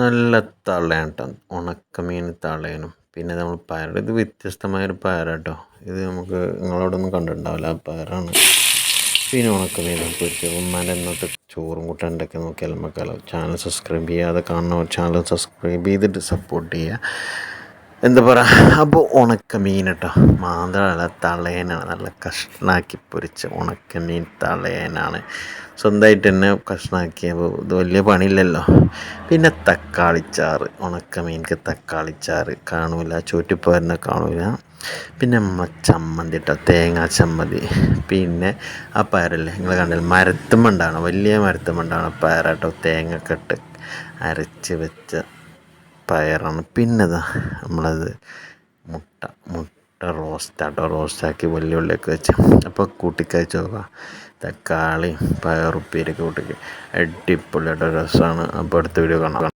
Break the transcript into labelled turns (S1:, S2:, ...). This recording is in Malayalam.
S1: നല്ല തളയാണ് കേട്ടോ ഉണക്കമീൻ തളയനും പിന്നെ നമ്മൾ പയർ ഇത് വ്യത്യസ്തമായൊരു പയറാട്ടോ. ഇത് നമുക്ക് നിങ്ങളോടൊന്നും കണ്ടിട്ടുണ്ടാവില്ല. ആ പയറാണ്. പിന്നെ ഉണക്കമീൻ പൊരിച്ചത് ഉമ്മാന്റെ ഇന്നത്തെ ചോറും കൂട്ടാണ്ടൊക്കെ നോക്കിയാൽ നമുക്കല്ലോ ചാനൽ സബ്സ്ക്രൈബ് ചെയ്യാതെ കാണുന്നവർ ചാനൽ സബ്സ്ക്രൈബ് ചെയ്തിട്ട് സപ്പോർട്ട് ചെയ്യുക. എന്താ പറയുക അപ്പോൾ ഉണക്ക മീൻ കേട്ടോ മാന്തള തളയനാണ് നല്ല കഷ്ണാക്കി പൊരിച്ച ഉണക്ക മീൻ തളയനാണ് സ്വന്തമായിട്ട് തന്നെ കഷ്ണാക്കിയപ്പോൾ ഇത് വലിയ പണിയില്ലല്ലോ. പിന്നെ തക്കാളിച്ചാറ്. ഉണക്ക മീനിക്ക് തക്കാളിച്ചാറ് കാണൂല. ചുറ്റിപ്പോരുന്ന കാണൂല. പിന്നെ നമ്മളെ ചമ്മന്തി കേട്ടോ തേങ്ങാ ചമ്മന്തി. പിന്നെ ആ പയറല്ലേ? നിങ്ങൾ കണ്ടില്ല? മരത്തുമ്മണ്ടാണ് വലിയ മരത്തുമുണ്ടാണ് പയറാട്ടോ തേങ്ങ കെട്ട് അരച്ച് വെച്ച പയറാണ്. പിന്നെ ഇതാ നമ്മളത് മുട്ട മുട്ട റോസ്റ്റാട്ടോ. റോസ്റ്റാക്കി വലിയ ഉള്ളിയൊക്കെ വെച്ച് അപ്പോൾ കൂട്ടിക്കഴിച്ച് നോക്കാം. തക്കാളി പയറുപ്പേരൊക്കെ കൂട്ടിക്ക്. അടിപൊളിയായിട്ട് രസമാണ് അപ്പോൾ അടുത്ത വീഡിയോ കാണാം.